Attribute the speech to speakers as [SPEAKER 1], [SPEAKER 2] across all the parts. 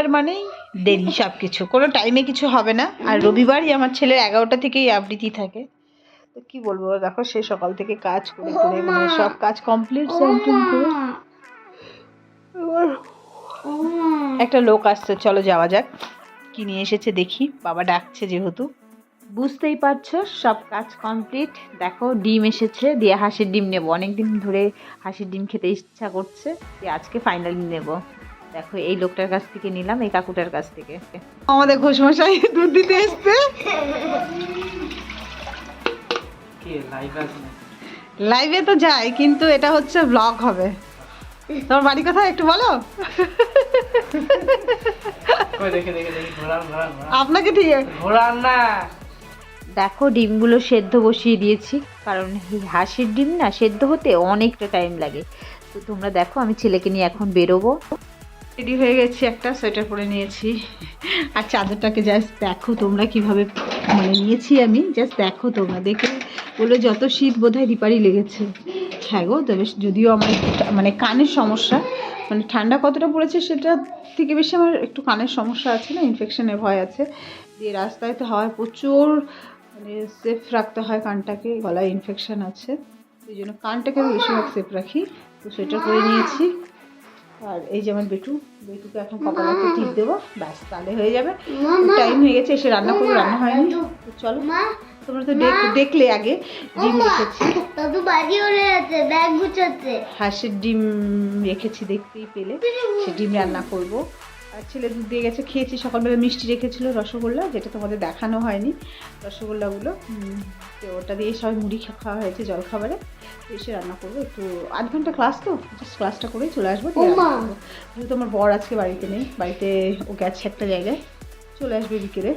[SPEAKER 1] রবিবার মানেই দেরি সব কিছু কোনো টাইমে কিছু হবে না। আর রবিবারই আমার ছেলের এগারোটা থেকেই আবৃত্তি থাকে। তো কি বলব দেখো সে সকাল থেকে কাজ করে করে মানে সব কাজ কমপ্লিট করে। একটা লোক আসছে চলো যাওয়া যাক। কি নিয়ে এসেছে দেখি বাবা ডাকছে যেহেতু। বুঝতেই পারছ সব কাজ কমপ্লিট দেখো ডিম এসেছে দিয়ে হাঁসের ডিম নেব। অনেক দিন ধরে হাঁসের ডিম খেতে ইচ্ছা করছে দিয়ে আজকে ফাইনালি নেব। দেখো এই লোকটার কাছ থেকে নিলাম এই কাকুটার কাছ থেকে। আমাদের ঘোষমশাই দুধ দিতে এসছে।
[SPEAKER 2] কে লাইভ
[SPEAKER 1] তো যায় কিন্তু এটা হচ্ছে ব্লগ হবে। তোমার বাড়ি কথা একটু বলো?
[SPEAKER 2] কই দেখে দেখে দেখে ঘোরান ঘোরান ঘোরান।
[SPEAKER 1] আপনাকে ঠিক
[SPEAKER 2] ঘোরান না।
[SPEAKER 1] দেখো ডিমগুলো সেদ্ধ বসিয়ে দিয়েছি কারণ এই হাঁসের ডিম না সেদ্ধ হতে অনেকটা টাইম লাগে। তো তোমরা দেখো আমি ছেলেকে নিয়ে এখন বেরোবো। রেডি হয়ে গেছি একটা, সোয়েটার পরে নিয়েছি। আর চাদরটাকে জাস্ট দেখো তোমরা কীভাবে মানে নিয়েছি আমি। জাস্ট দেখো তোমরা, দেখে বলে যত শীত বোধহয় দীপারই লেগেছে। হ্যাঁ গো তবে যদিও আমার মানে কানের সমস্যা মানে ঠান্ডা কতটা পড়েছে সেটা থেকে বেশি আমার একটু কানের সমস্যা আছে না ইনফেকশনের ভয় আছে। দিয়ে রাস্তায় তো হাওয়ায় প্রচুর মানে সেফ রাখতে হয় কানটাকে, গলায় ইনফেকশান আছে। এই জন্য কানটাকে আমি বেশিরভাগ সেফ রাখি। তো সোয়েটার পরে নিয়েছি। আর এই যেমন আমার বেটু বেটুকে এখন কপালে একটু টিপ দেবো। ব্যাস তাহলে হয়ে যাবে। টাইম হয়ে গেছে এসে রান্না করব রান্না হয়নি। তো চলো তোমরা তো দেখ- দেখলে আগে ডিম রেখেছি।
[SPEAKER 3] দাদু বাড়ি ওরে আছে ব্যাগ গুছাচ্ছে।
[SPEAKER 1] হাঁসের ডিম রেখেছি দেখতেই পেলে। সে ডিম রান্না করব। আর ছেলে দুধ দিয়ে গেছে খেয়েছি সকালবেলা মিষ্টি রেখেছিল রসগোল্লা যেটা তোমাদের দেখানো হয়নি। রসগোল্লাগুলো তো ওটা দিয়ে সবাই মুড়ি খা- খাওয়া হয়েছে জলখাবারে। এসে রান্না করব একটু আধ ঘণ্টা ক্লাস তো জাস্ট ক্লাসটা করেই চলে আসব যেহেতু আমার বর আজকে বাড়িতে নেই বাড়িতে ও গেছে একটা জায়গায় চলে আসবে বিকেলে।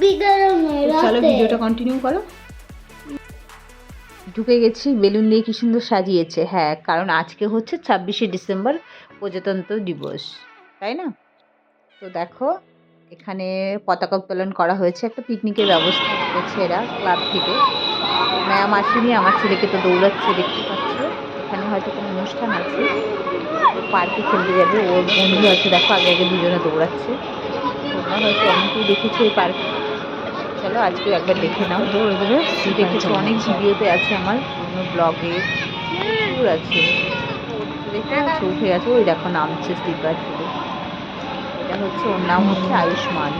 [SPEAKER 3] বিকালে
[SPEAKER 1] চলো ভিডিওটা কন্টিনিউ করো। ঢুকে গেছি বেলুন দিয়ে কি সুন্দর সাজিয়েছে হ্যাঁ কারণ আজকে হচ্ছে ছাব্বিশে ডিসেম্বর প্রজাতন্ত্র দিবস তাই না? তো দেখো, এখানে পতাকা উত্তোলন করা হয়েছে। একটা পিকনিকের ব্যবস্থা করেছে এরা ক্লাব থেকে। ম্যাম আসেনি আমার ছেলেকে তো দৌড়াচ্ছে, দেখতে পাচ্ছ? এখানে হয়তো কোনো অনুষ্ঠান আছে। পার্কে খেলতে যাবে ওর বন্ধু আছে, দেখো আগে আগে দুজনে দৌড়াচ্ছে। তোমরা হয়তো অনেকেই দেখেছ এই পার্কে চলো আজকেও একবার দেখে নাও। দেখেছ অনেক ভিডিওতে আছে আমার, পুরোনো ব্লগে আছে। দেখে আছে উঠে আছে ওই দেখো, নামছে স্লিপার থেকে। এটা হচ্ছে ওর নাম হচ্ছে আয়ুষ্মান।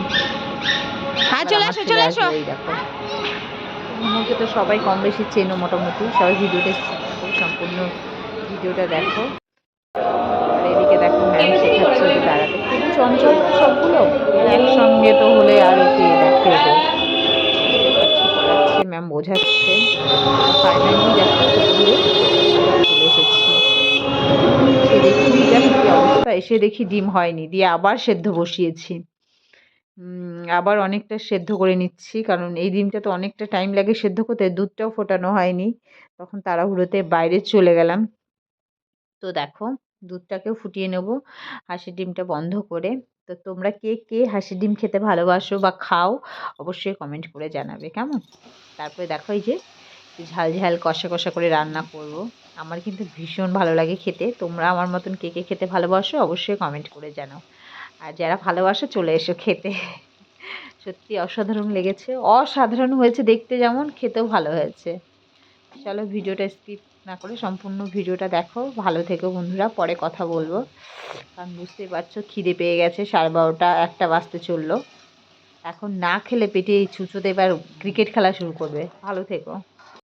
[SPEAKER 3] হ্যাঁ,
[SPEAKER 1] আর
[SPEAKER 3] চলে আসো, চলে।
[SPEAKER 1] এই দেখো। মোমোকে তো সবাই কম বেশি চেনো মোটামুটি। সবাই ভিডিওটা খুব সম্পূর্ণ ভিডিওটা দেখো। আর এদিকে দেখো ম্যাম শেখাচ্ছে ওকে দাঁড়াতে। খুবই চঞ্চল সবগুলো একসঙ্গে তো হলে আরও কি দেখে ওদের করাচ্ছে। ম্যাম বোঝাচ্ছে। ফাইনালি দেখো এসে দেখি ডিম হয়নি, দিয়ে আবার সেদ্ধ বসিয়েছি। আবার অনেকটা সেদ্ধ করে নিচ্ছি, কারণ এই ডিমটা তো অনেকটা টাইম লাগে সেদ্ধ করতে, দুধটাও ফোটানো হয়নি। তখন তাড়াহুড়োতে বাইরে চলে গেলাম। তো দেখো, দুধটাকেও ফুটিয়ে নেব, হাঁসের ডিমটা বন্ধ করে। তো তোমরা কে কে হাঁসের ডিম খেতে ভালোবাসো বা খাও, অবশ্যই কমেন্ট করে জানাবে, কেমন? তারপরে দেখো এই যে ঝাল ঝাল কষা কষা করে রান্না করব। আমার কিন্তু ভীষণ ভালো লাগে খেতে। তোমরা আমার মতন কে কে খেতে ভালোবাসো অবশ্যই কমেন্ট করে জানাও। আর যারা ভালোবাসো, চলে এসো খেতে। সত্যি অসাধারণ লেগেছে। অসাধারণ হয়েছে দেখতে যেমন, খেতেও ভালো হয়েছে। চলো ভিডিওটা স্কিপ না করে সম্পূর্ণ ভিডিওটা দেখো। ভালো থেকো বন্ধুরা, পরে কথা বলব। কারণ বুঝতেই পারছ, খিদে পেয়ে গেছে, সাড়ে বারোটা একটা বাজতে চলল। এখন না খেলে পেটে এই ছুঁচোতে এবার ক্রিকেট খেলা শুরু করবে। ভালো থেকো।